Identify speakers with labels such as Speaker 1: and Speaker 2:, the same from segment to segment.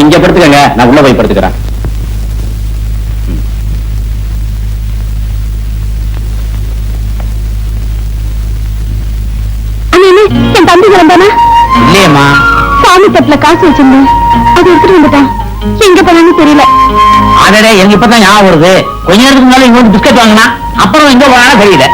Speaker 1: நீங்க இங்க படுத்துக்கங்க. நான் உள்ள போய் படுத்துக்கிறேன்.
Speaker 2: அண்ணே என் தம்பி கிளம்பானா
Speaker 1: இல்லையம்மா.
Speaker 2: சாமி தட்டுல காசு வச்சிருந்தேன். அது எடுத்துட்டு வந்துட்டான். எங்க போனான்னு தெரியல.
Speaker 1: அதடே எனக்கு இப்பதான் ஞாபகம் வருது. கொஞ்ச நேரத்துக்கு முன்னால இங்க பிஸ்கட் வாங்கினா அப்புறம் எங்க போனா தெரியல.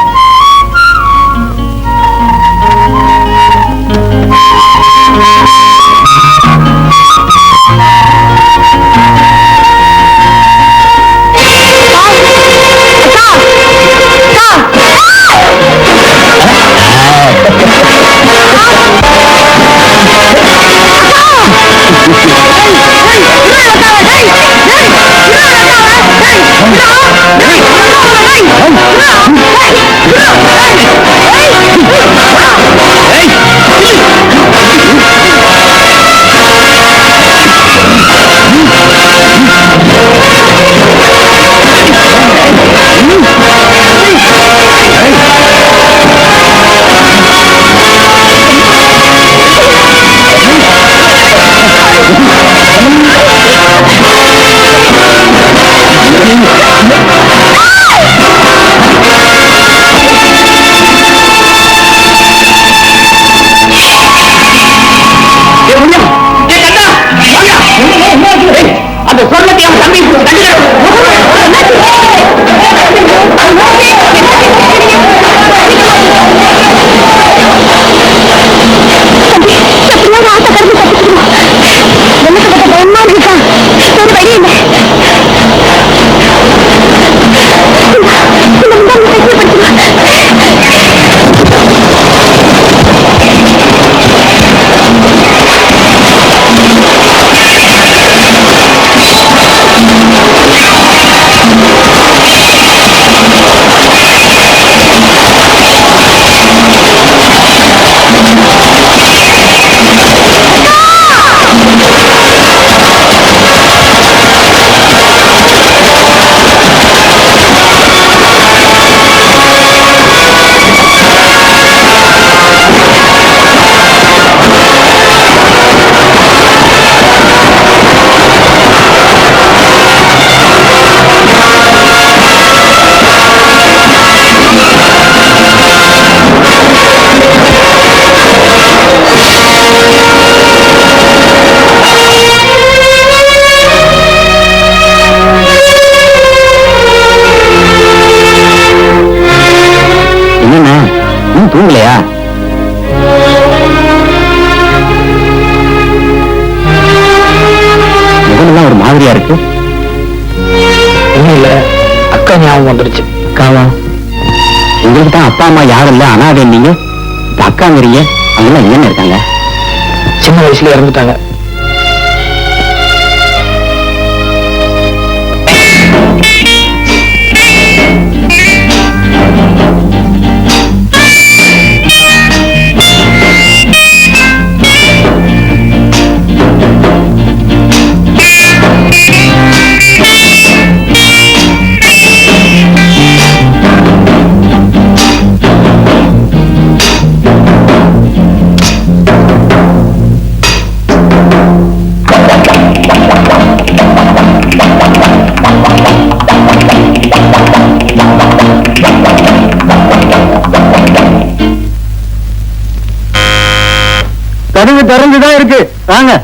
Speaker 1: உங்களுக்கு தான் அப்பா அம்மா யாரும் இல்லை அனாதை நீங்க அக்காங்கிறீங்க அவங்களாம் என்னென்ன இருக்காங்க?
Speaker 3: சின்ன வயசுல இறந்துட்டாங்க.
Speaker 1: கதவு திறந்துதான் இருக்கு. வாங்க.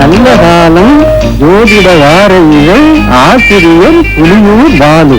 Speaker 1: நல்ல காலம் ஜோதிட வார ஆசிரியர் புலியூர் பாலு.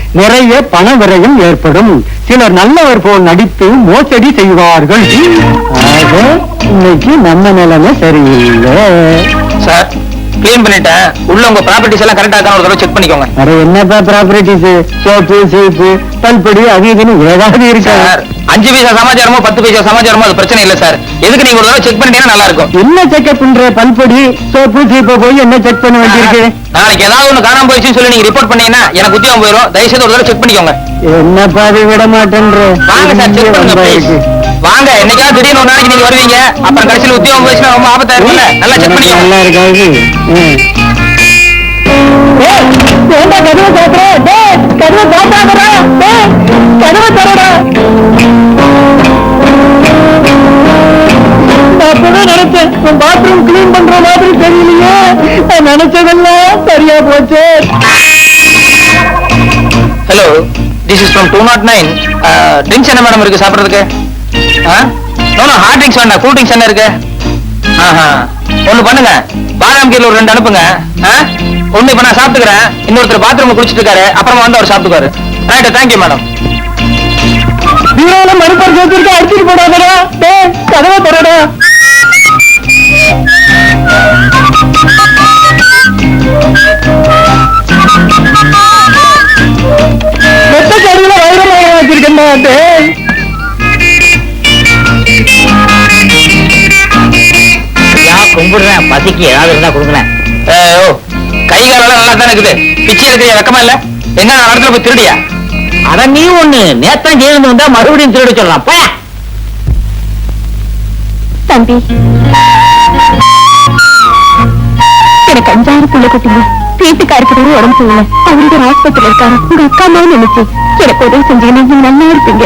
Speaker 1: நிறைய பண விரயம் ஏற்படும். சிலர் நல்லவர் போல் நடித்து மோசடி செய்வார்கள். ஆக இன்னைக்கு நம்ம நிலைமை சரியில்லை.
Speaker 3: சார் க்ளீன் பண்ணிட்டேன். உள்ள உங்க ப்ராப்பர்ட்டிஸ் எல்லாம் கரெக்டா இருக்கான்னு ஒரு தடவை செக் பண்ணிக்கோங்க.
Speaker 1: அட என்னப்பா ப்ராப்பர்ட்டிஸ் சோப்பு சீப்பு பல்படி அது இதுன்னு ஏதாவது இருக்கா?
Speaker 3: சார் அஞ்சு பைசா சமாச்சாரமோ பத்து பைசா சமாச்சாரமோ அது பிரச்சனை இல்ல சார் எதுக்கு நீங்க ஒரு தடவை செக் பண்ணிட்டீங்கன்னா நல்லா இருக்கும்.
Speaker 1: என்ன செக்அப் பண்ற? பல்படி சோப்பு சீப்பை போய் என்ன செக் பண்ண வேண்டியிருக்கு?
Speaker 3: நாளைக்கு ஏதாவது ஒண்ணு காணாம போயிடுச்சுன்னு சொல்லி நீங்க ரிப்போர்ட் பண்ணீங்கன்னா எனக்கு உத்தியோகம் போயிடும் தயவுசெய்து ஒரு தடவை செக் பண்ணிக்கோங்க.
Speaker 1: என்னப்பா அது விட மாட்டேன்ற?
Speaker 3: வாங்க சார் செக் பண்ணுங்க. வாங்க என்னைக்காவது திடீர்னு ஒரு நாளைக்கு நீங்க வருவீங்க? அப்புறம் கடைசியில் உத்தியோகம் போயிடுச்சுன்னா ரொம்ப ஆபத்தா இருக்கும்ல? நல்லா செக் பண்ணிக்கோங்க
Speaker 1: நல்லா இருக்காது. ம்.
Speaker 2: ஏண்டா கதவை சாப்பிட டேய் கதவை சாப்பிடாதடா டேய் கதவை தரடா
Speaker 1: அப்பதான் நினைச்சேன் பாத்ரூம் கிளீன் பண்ற மாதிரி தெரியலையே. நான் நினைச்சதெல்லாம் சரியா போச்சு.
Speaker 3: Hello this is from two nought nine drinks என்ன மேடம் இருக்கு சாப்பிட்றதுக்கு? ஹார்ட் ட்ரிங்க்ஸ் வேண்டாம். கூல் ட்ரிங்க்ஸ் என்ன இருக்கு? ஆஹா. ஒண்ணு பண்ணுங்க. பாதாம் கீழ ஒரு ரெண்டு அனுப்புங்க. ஆ? ஒண்ணு இப்ப நான் சாப்பிட்டுக்கிறேன். இன்னொருத்தர் பாத்ரூம் குளிச்சிட்டு இருக்காரு. அப்புறமா வந்து அவர் சாப்பிட்டுக்காரு ரைட்டு தேங்க்யூ மேடம்
Speaker 1: வீரோட மறுபடியும் சேர்த்துருக்க அடிச்சுட்டு போடாதடா. டேய் கதவை தரடா மெத்த கருவில வைரம் வாங்கி வச்சிருக்கேன்டா. டேய்
Speaker 4: யா கும்பிடுறேன். பசிக்கு ஏதாவது இருந்தா கொடுங்களேன்.
Speaker 3: ஓ கை காலெல்லாம் நல்லா தான் இருக்குது. பிச்சை இருக்கிற வெக்கமா இல்ல? எங்க நான் இடத்துல போய் திருடியா?
Speaker 4: அட நீ ஒண்ணு. நேத்தான் ஜெயிலிருந்து வந்தா மறுபடியும் திருட சொல்லலாம். பா
Speaker 2: தம்பி. எனக்கு அஞ்சாறு புள்ள குட்டிங்க. வீட்டுக்காருக்கு உடம்பு இல்லை அவருக்கு ஆஸ்பத்திரி இருக்காரு. உங்க அக்கா அம்மாவும் நினைச்சு எனக்கு உதவி செஞ்சீங்கன்னா நீங்க நல்லா இருப்பீங்க.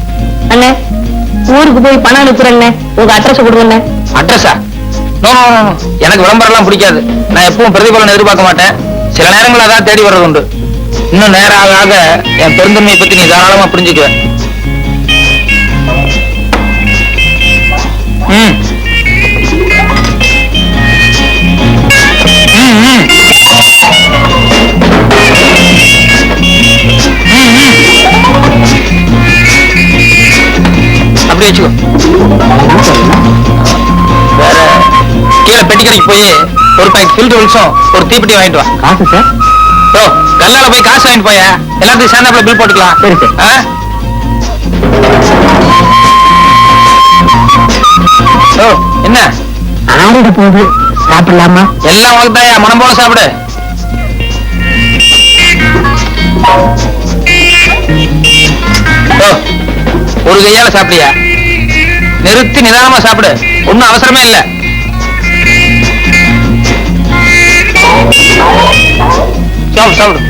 Speaker 4: அண்ணே ஊருக்கு போய் பணம் அனுப்புறேண்ணே உங்க அட்ரஸ் கொடுங்கண்ணே.
Speaker 3: அட்ரஸா எனக்கு விளம்பரம் எல்லாம் பிடிக்காது. நான் எப்பவும் பிரதிபலன் எதிர்பார்க்க மாட்டேன். சில நேரங்கள் அதான் தேடி வர்றது உண்டு. இன்னும் நேரம் ஆக ஆக என் பெருந்தன்மையை பத்தி நீ தாராளமா புரிஞ்சுக்குவேன் ம், அப்படியே வச்சுக்கோ. வேற கீழே பெட்டி கடைக்கு போய் ஒரு பேக் ஃபில்டர் வில்ஸும் ஒரு தீப்பெட்டி வாங்கிட்டு வா.
Speaker 5: காசு சார்?
Speaker 3: ஓ கல்லால போய் காசு வாங்கிட்டு போயா? எல்லாத்தையும் சேர்ந்தாப்புல பில் போட்டுக்கலாம்.
Speaker 5: சரி, சரி.
Speaker 3: ஓ என்ன?
Speaker 4: ஆறிட போகுது. சாப்பிடலாமா?
Speaker 3: எல்லாம் உனக்கு தாயா மனம் போல சாப்பிடு. ஒரு கையால சாப்பிடியா நிறுத்தி நிதானமா சாப்பிடு. ஒண்ணும் அவசரமே இல்ல. சாப்பிடு சாப்பிடு.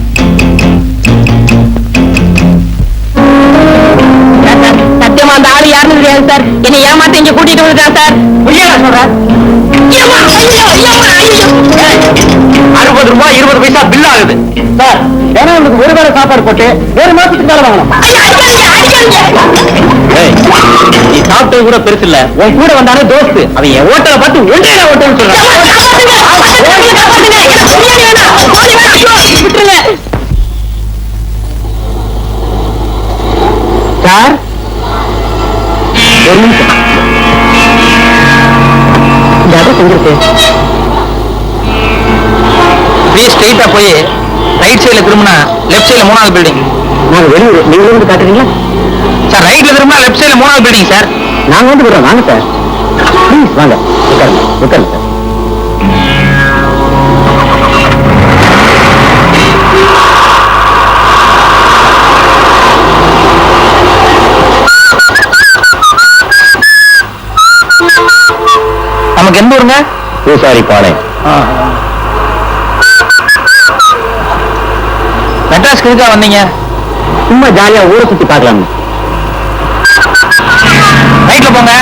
Speaker 4: சத்தியமா அந்த ஆளு யாருன்னு தெரியாது சார். என்னை ஏமாத்த இங்க கூட்டிட்டு வந்துட்டான் சார்.
Speaker 3: அறுபது ரூபாய் இருபது பைசா பில் ஆகுது.
Speaker 5: சார் ஏன்னா உங்களுக்கு ஒரு வேளை சாப்பாடு போட்டு ஒரு மாசத்துக்கு மேல வாங்கணும். நீ சாப்பிட்டது கூட பெருசு இல்ல. உன் கூட வந்தானே தோஸ்து. அவன் என் ஓட்டலை பார்த்து ஒன்றே ஓட்டன்னு சொல்றான். இந்த அட்ரஸ் எங்க இருக்கு.
Speaker 3: அப்படியே ஸ்ட்ரைட்டா போய் ரைட் சைடுல திரும்பினா லெஃப்ட் சைடுல மூணாவது பில்டிங்
Speaker 5: நாங்க வெளியூர் நீங்க வந்து காட்டுறீங்களா?
Speaker 3: சார் ரைட்ல திரும்பினா லெஃப்ட் சைடுல மூணாவது பில்டிங் சார்
Speaker 5: நாங்க வந்து விடுறோம். வாங்க சார் ப்ளீஸ் வாங்க. உட்காருங்க உட்காருங்க சார்
Speaker 3: நமக்கு எந்த ஊருங்க?
Speaker 5: பூசாரி பாளையம்
Speaker 3: மெட்ராஸ்க்கு எதுக்கா வந்தீங்க.
Speaker 5: சும்மா ஜாலியா ஊரை சுத்தி பார்க்கலாம்
Speaker 3: ரைட்ல போங்க.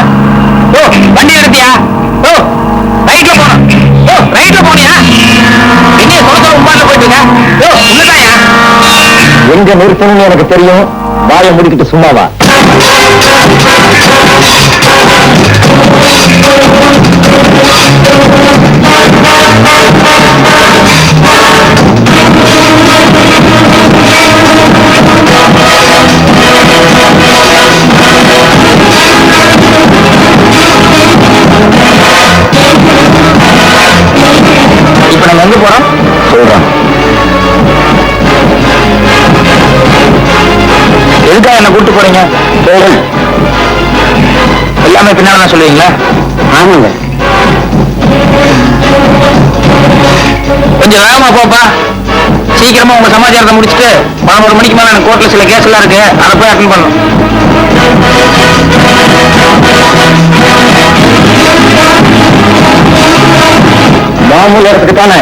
Speaker 3: ஓ வண்டி எடுத்தியா? ஓ ரைட்ல போனோம் ஓ ரைட்ல போனியா? என்னைய சொல்ல சொல்ல உமால போயிட்டு இருக்க ஓ உள்ளதாயா?
Speaker 5: எங்க நிறுத்தணும்னு எனக்கு தெரியும். வாயை முடிக்கிட்டு சும்மா
Speaker 3: எதுக்காக என்ன கூட்டு போறீங்க? எல்லாமே பின்னால தான் சொல்லுவீங்களா?
Speaker 6: ஆமாங்க.
Speaker 3: கொஞ்சம் வேகமா போப்பா. சீக்கிரமா உங்க சமாச்சாரத்தை முடிச்சுட்டு பதினோரு மணிக்கு மேல எனக்கு கோர்ட்ல சில கேஸ் எல்லாம் இருக்கு. அதை போய் அட்டன் பண்ணணும்.
Speaker 6: மாமூல் இடத்துக்கு தானே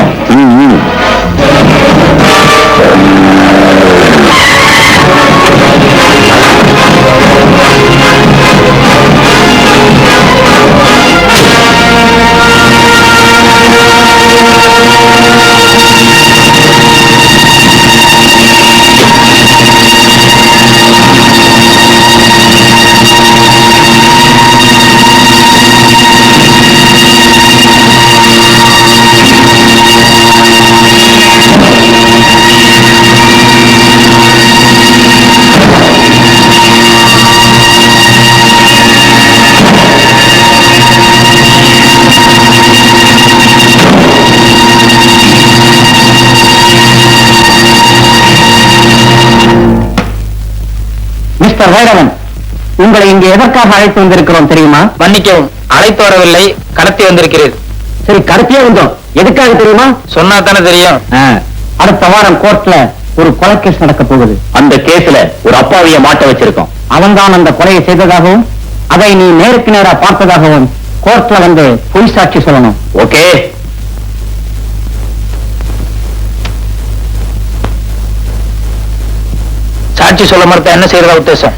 Speaker 6: மிஸ்டர் வேடவன். உங்களை இங்கே எதற்காக அழைத்து வந்திருக்கிறோம் தெரியுமா?
Speaker 3: மன்னிக்கவும் அழைத்து வரவில்லை கடத்தி வந்திருக்கிறீர்
Speaker 6: சரி கருத்தியே வந்தோம். எதுக்காக தெரியுமா?
Speaker 3: சொன்னா தானே தெரியும்
Speaker 6: அடுத்த வாரம் கோர்ட்ல ஒரு கொலை கேஸ் நடக்க போகுது. அந்த கேஸ்ல ஒரு அப்பாவிய மாட்ட வச்சிருக்கோம். அவன்தான் அந்த கொலையை செய்ததாகவும் அதை நீ நேருக்கு நேரா பார்த்ததாகவும் கோர்ட்ல வந்து பொய் சாட்சி சொல்லணும். ஓகே.
Speaker 3: சாட்சி சொல்ல மறுத்த என்ன செய்யறதா உத்தேசம்?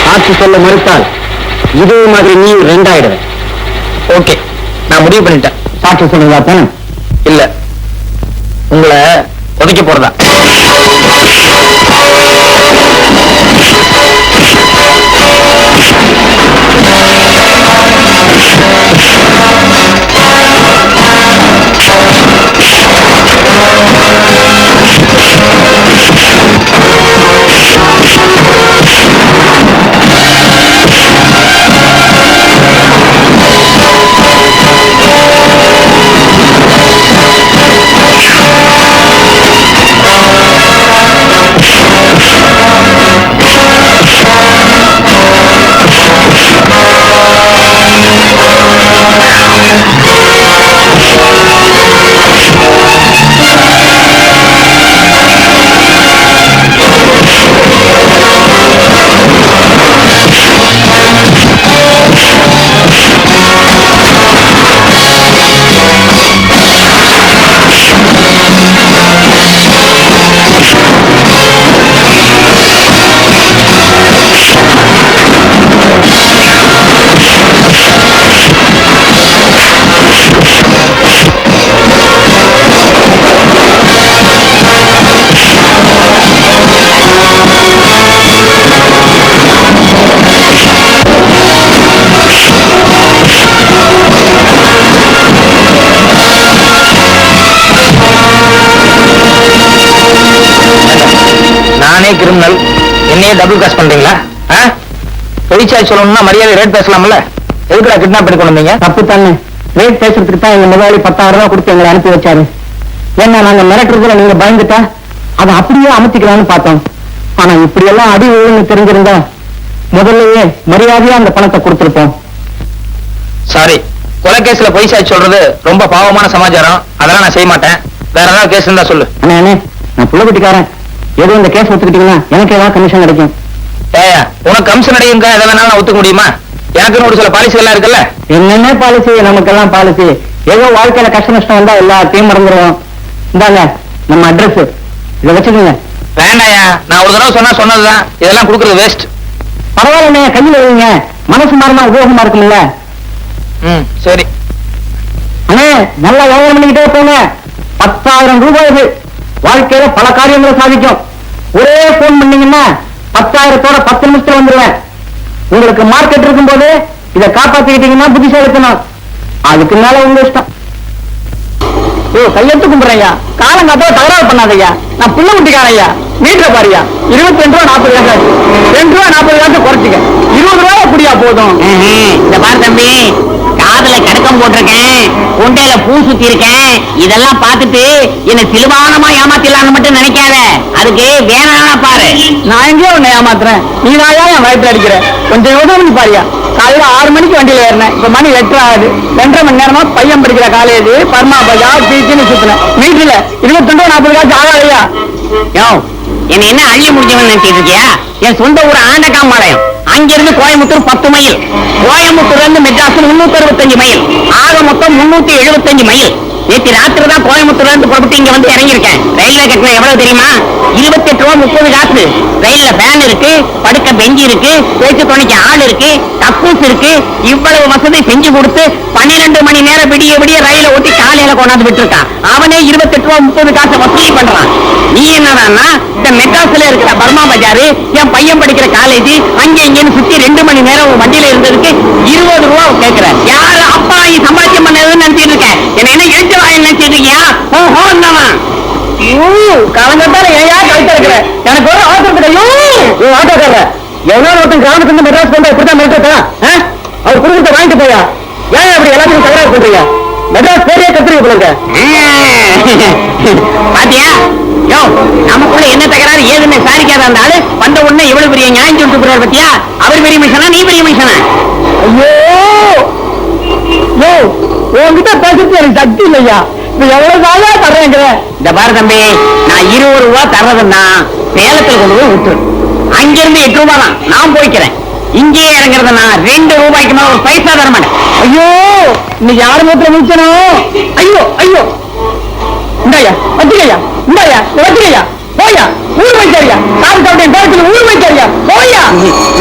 Speaker 6: சாட்சி சொல்ல மறுத்தால் இதே மாதிரி நீ ரெண்டாயிடுவ
Speaker 3: ஓகே நான் முடிவு பண்ணிட்டேன்.
Speaker 6: சாட்சி சொல்றதா தானே
Speaker 3: இல்ல உங்களை உதைக்க போறதா? டபுள் காஸ் பண்றீங்களா? பொய்ச்சாய் சொல்லணும்னா மரியாதை ரேட் பேசலாம்ல? எதுக்குடா கிட்னாப் பண்ணி கொண்டு வந்தீங்க
Speaker 6: தப்பு தானே. ரேட் பேசுறதுக்கு தான் எங்க முதலாளி பத்தாயிரம் ரூபாய் கொடுத்து எங்களை அனுப்பி வச்சாரு. ஏன்னா நாங்க மிரட்டுறதுல நீங்க பயந்துட்டா அதை அப்படியே அமர்த்திக்கலாம்னு பார்த்தோம். ஆனா இப்படி எல்லாம் அடி விழுன்னு தெரிஞ்சிருந்தா முதல்லயே மரியாதையா அந்த பணத்தை கொடுத்திருப்போம்.
Speaker 3: சாரி கொலை கேஸ்ல பொய்ச்சாய் சொல்றது ரொம்ப பாவமான சமாச்சாரம். அதெல்லாம் நான் செய்ய மாட்டேன். வேற ஏதாவது கேஸ் இருந்தா சொல்லு.
Speaker 6: நான் புள்ளக்குட்டிக்காரன் ஏதோ இந்த கேஸ் ஒத்துக்கிட்டீங்கன்னா எனக்கு ஏதாவது கமிஷன் கிடைக்கும்.
Speaker 3: ஏயா உனக்கு கமிஷன் அடையுங்க எதை வேணாலும் நான் ஒத்துக்க முடியுமா? எனக்குன்னு ஒரு சில பாலிசி எல்லாம் இருக்குல்ல?
Speaker 6: என்னென்ன பாலிசி நமக்கெல்லாம் பாலிசி ஏதோ வாழ்க்கையில கஷ்ட நஷ்டம் வந்தா எல்லாத்தையும் மறந்துடுவோம் இந்தாங்க நம்ம அட்ரஸ் இதை வச்சுக்கோங்க.
Speaker 3: வேண்டாயா நான் ஒரு தடவை சொன்னா சொன்னதுதான். இதெல்லாம் கொடுக்கறது வேஸ்ட்
Speaker 6: பரவாயில்லைண்ணே கையில் வைங்க. மனசு மாறினா உபயோகமா இருக்கும்ல.
Speaker 3: ம் சரி.
Speaker 6: அண்ணே நல்லா வியாபாரம் பண்ணிக்கிட்டே போங்க. பத்தாயிரம் ரூபாய் வாழ்க்கையில பல காரியங்களை சாதிக்கும். ஒரே போன் பண்ணீங்கன்னா பத்தாயிரத்தோட பத்து நிமிஷத்துல வந்துருவேன். உங்களுக்கு மார்க்கெட் இருக்கும்போது இதை காப்பாத்திக்கிட்டீங்கன்னா புத்திசாலித்தனம். அதுக்கு மேல உங்க இஷ்டம்.
Speaker 7: ஓ கையெழுத்து கும்பிடுறையா காலங்காத்தோ தகராறு பண்ணாதையா நான் புள்ள குட்டிக்காரையா மீட்டர் பாரியா இருபத்தி ரெண்டு ரூபா நாற்பது காசு. ரெண்டு ரூபா நாற்பது காசு குறைச்சிக்க. இருபது ரூபாய் அப்படியா போதும்.
Speaker 8: இந்த பாரு தம்பி. காதுல கடுக்கம் போட்டிருக்கேன் உண்டையில பூ சுத்தி இருக்கேன் இதெல்லாம் பார்த்துட்டு என்ன சிலுவானமா ஏமாத்திடலாம்னு மட்டும் நினைக்காத. அதுக்கு வேணானா பாரு.
Speaker 7: நான் எங்கேயோ உன்னை ஏமாத்துறேன். நீ நாயா என் வயத்துல அடிக்கிற? கொஞ்சம் யோசனை பாரியா. காலையில ஆறு மணிக்கு வண்டியில ஏறினேன். இப்ப மணி எட்டு ஆகுது. ரெண்டரை மணி நேரமா பையன் படிக்கிற காலேஜ் பர்மா பஜார் பீச்சுன்னு சுத்தினேன். மீட்டர்ல இருபத்தி ரெண்டு நாற்பது காசு ஆகாதையா?
Speaker 8: யோ என்ன என்ன அள்ளி முடிஞ்சவன் நினைச்சிட்டு இருக்கியா? என் சொந்த ஊர் ஆண்டகாம்பாளையம் அங்கிருந்து கோயம்புத்தூர் பத்து மைல். கோயம்புத்தூர்ல இருந்து மெட்ராஸ் முன்னூத்தி அறுபத்தஞ்சு மைல். ஆக மொத்தம் முன்னூத்தி எழுபத்தஞ்சு மைல். நேற்று ராத்திரி தான் கோயம்புத்தூர்ல இருந்து புறப்பட்டு இங்க வந்து இறங்கியிருக்கேன். ரயில்வே கட்டணம் எவ்வளவு தெரியுமா? இருபத்தி எட்டு ரூபா முப்பது காசு. ரயில்ல ஃபேன் இருக்கு படுக்க பெஞ்சு இருக்கு பேச்சு துணைக்கு ஆள் இருக்கு கக்கூஸ் இருக்கு. இவ்வளவு வசதி செஞ்சு கொடுத்து பன்னிரெண்டு மணி நேரம் விடிய விடிய ரயில ஓட்டி காலையில கொண்டாந்து விட்டுருக்கான் அவனே இருபத்தி எட்டு ரூபா முப்பது காசு வசூலி பண்றான். நீ என்னடா இந்த மெட்ராஸ்ல இருக்கிற பர்மா பஜாரு என் பையன் படிக்கிற காலேஜ் அங்க இங்கன்னு சுத்தி ரெண்டு மணி நேரம் வண்டியில இருந்ததுக்கு இருபது ரூபா கேக்குற. யாரு அப்பா நீ சம்பாத்தியம் பண்ணதுன்னு நினைச்சிட்டு இருக்கேன் என்ன என்ன எழுத்து ஓஹோ
Speaker 7: காலங்கத்தால ஏயா கழுத்த இருக்கிற எனக்கு ஒரு அவசரத்துக்கு ஐயோ ஓ ஆட்டோக்கார எவ்வளவு ஒருத்தன் கிராமத்துல இருந்து மெட்ராஸ் கொண்டு அவர் கொடுக்கறத வாங்கிட்டு போயா? ஏன் அப்படி எல்லாத்தையும் தகராறு பண்றீங்க? மெட்ராஸ் பேரே கத்துறீங்க போல
Speaker 8: பாத்தியா? யோ நமக்குள்ள என்ன தகராறு ஏதுன்னு சாரிக்காத அந்த ஆளு. வந்த உடனே இவ்வளவு பெரிய நியாயம் சொல்லிட்டு போறாரு பாத்தியா? அவர் பெரிய மனுஷனா நீ பெரிய மனுஷனா?
Speaker 7: ஐயோ! யோ உன்கிட்ட பேசுறது எனக்கு சக்தி இல்லையா? இப்ப எவ்வளவு நாளா தர்றேங்கிற
Speaker 8: இந்த பாரு தம்பி நான் இருபது ரூபா தர்றதுன்னா சேலத்துல கொண்டு போய் விட்டுரு. அங்கிருந்து எட்டு ரூபாய் தான். நான் போய்க்கிறேன். இங்கேயே இறங்குறதுன்னா ரெண்டு ரூபாய்க்கு மேல ஒரு பைசா தர மாட்டேன்.
Speaker 7: ஐயோ இன்னைக்கு யாரு மூத்திர முடிச்சனும் ஐயோ ஐயோ. இந்தாயா வச்சுக்கையா. இந்தாயா வச்சுக்கையா. போயா ஊர் வைக்காரியா காது சாப்பிட்டேன் கோலத்துல ஊர் வைக்காரியா போயா.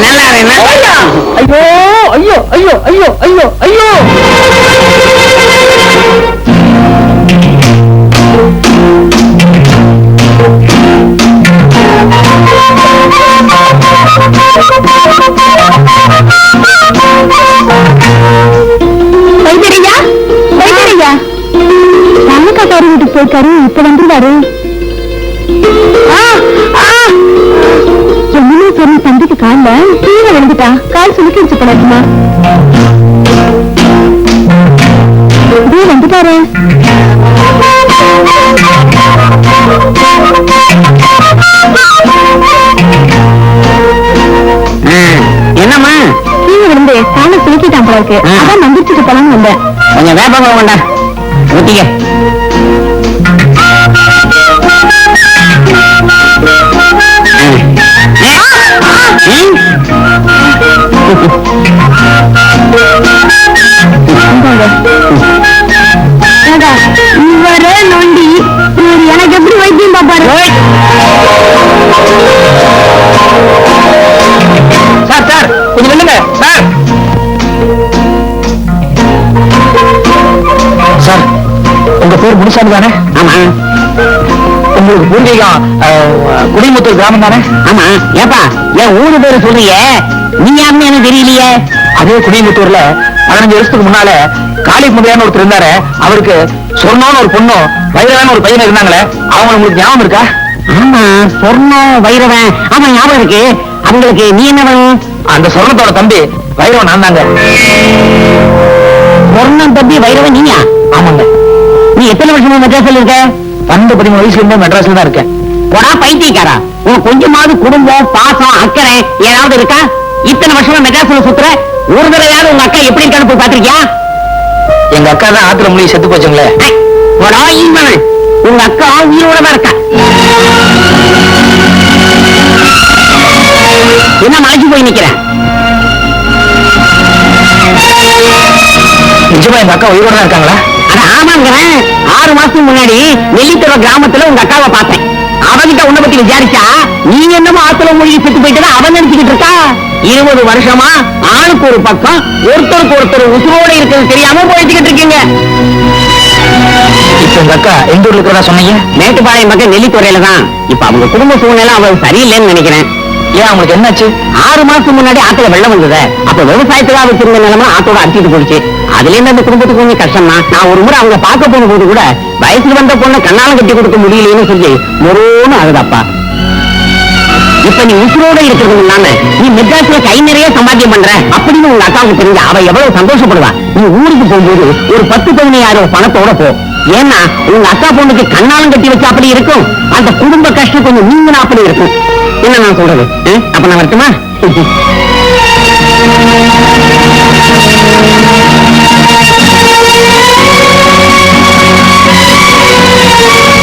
Speaker 8: நல்லா
Speaker 7: போயா. ஐயோ ஐயோ ஐயோ ஐயோ ஐயோ ஐயோ.
Speaker 2: வீட்டுக்கு போயிருக்காரு இப்ப வந்துருவாரு. ஆ, ஆ. தம்பிக்கு கால கீழே விழுந்துட்டா. கால் சுலுக்கிடுச்சு போலாமா இதே வந்துட்டாரு
Speaker 8: என்னம்மா?
Speaker 2: கீழே விழுந்து காலை சுலுக்கிட்டான் போல இருக்கு. அதான் மந்திரிச்சுட்டு போலான்னு வந்தேன்.
Speaker 8: கொஞ்சம் வேப்பங்க கொண்டா. ஊத்திக்க.
Speaker 7: முனிசாமி தானே
Speaker 8: ஆமா.
Speaker 7: உங்களுக்கு பூர்வீகம் குடிமுத்தூர் கிராமம் தானே
Speaker 8: ஆமா. ஏப்பா என் ஊரு பேரு சொல்றியே நீ யாருன்னு எனக்கு தெரியலையே.
Speaker 7: அதே குடிமுத்தூர்ல பதினஞ்சு வருஷத்துக்கு முன்னால காளி முதையான்னு ஒருத்தர் இருந்தாரு. அவருக்கு சொர்ணம்னு ஒரு பொண்ணும் வைரவான ஒரு பையன் இருந்தாங்களே அவங்க உங்களுக்கு ஞாபகம் இருக்கா?
Speaker 8: ஆமா சொர்ணம் வைரவன். ஆமா ஞாபகம் இருக்கு. அவங்களுக்கு நீ என்ன வேணும்?
Speaker 7: அந்த சொர்ணத்தோட தம்பி வைரவன் நான் தாங்க.
Speaker 8: சொர்ணம் தம்பி வைரவன் நீயா?
Speaker 7: ஆமாங்க.
Speaker 8: நீ எத்தனை வருஷமா மெட்ராஸ்ல இருக்க?
Speaker 7: பன்னெண்டு பதிமூணு வயசுல இருந்தே மெட்ராஸ்ல தான் இருக்கேன்.
Speaker 8: போடா பைத்தியக்காரா. உனக்கு கொஞ்சமாவது குடும்பம் பாசம் அக்கறை ஏதாவது இருக்கா? இத்தனை வருஷமா மெட்ராஸ்ல சுத்துற? ஒரு தடவையாவது உங்க அக்கா எப்படி இருக்கான்னு போய் பாத்திருக்கியா
Speaker 7: எங்க அக்கா தான் ஆத்துல மொழி செத்து போச்சுங்களே.
Speaker 8: ஐ, போடா ஈமனே. உங்க அக்கா உயிரோட தான் இருக்கா? என்ன மலைச்சு போய் நிக்கிறேன்
Speaker 7: நிஜமா எங்க அக்கா உயிரோட தான் இருக்காங்களா?
Speaker 8: ஆமாங்கிறேன். ஆறு மாசத்துக்கு முன்னாடி நெல்லித்துறை கிராமத்துல உங்க அக்காவை பார்த்தேன். அவகிட்ட உன்னை பத்தி விசாரிச்சா நீ என்னமோ ஆத்துல மொழி செத்து போயிட்டு அவன் நினைச்சுக்கிட்டு இருக்கா? இருபது வருஷமா ஆளுக்கு ஒரு பக்கம் ஒருத்தருக்கு ஒருத்தர் உசுரோட இருக்கிறது தெரியாம போயிட்டுக்கிட்டு இருக்கீங்க.
Speaker 7: இப்ப எங்க அக்கா எந்த ஊர்ல இருக்கிறதா சொன்னீங்க?
Speaker 8: மேட்டுப்பாளையம் பக்கம் நெல்லித்துறையில தான். இப்ப அவங்க குடும்ப சூழ்நிலை அவ சரியில்லைன்னு நினைக்கிறேன்.
Speaker 7: ஏன் அவங்களுக்கு என்னாச்சு?
Speaker 8: ஆறு மாசத்துக்கு முன்னாடி ஆத்துல வெள்ளம் வந்தது. அப்ப விவசாயத்துக்காக வச்சிருந்த நிலைமை ஆத்தோட அடிச்சிட்டு போயிடுச்சு. அதுல என்ன அந்த குடும்பத்துக்கு கொஞ்சம் கஷ்டம் தான் நான் ஒரு முறை அவங்க பார்க்க போகும்போது கூட வயசுல வந்த பொண்ணை கண்ணாலம் கட்டி கொடுக்க முடியலையேன்னு சொல்லி முறோன்னு ஆகுதாப்பா இப்ப நீ உசுரோட இருக்கிறது இல்லாம நீ மெட்ராஸ்ல கை நிறைய சம்பாத்தியம் பண்ற அப்படின்னு உங்க அக்காவுக்கு தெரிஞ்ச அவ எவ்வளவு சந்தோஷப்படுவா? நீ ஊருக்கு போகும்போது ஒரு பத்து பதினையாயிரம் பணத்தோட போ. ஏன்னா உங்க அக்கா பொண்ணுக்கு கண்ணாலம் கட்டி வச்சா அப்படி இருக்கும். அந்த குடும்ப கஷ்டம் கொஞ்சம் நீங்கினா அப்படி இருக்கும். என்ன நான் சொல்றது? அப்ப நான் வரட்டுமா? you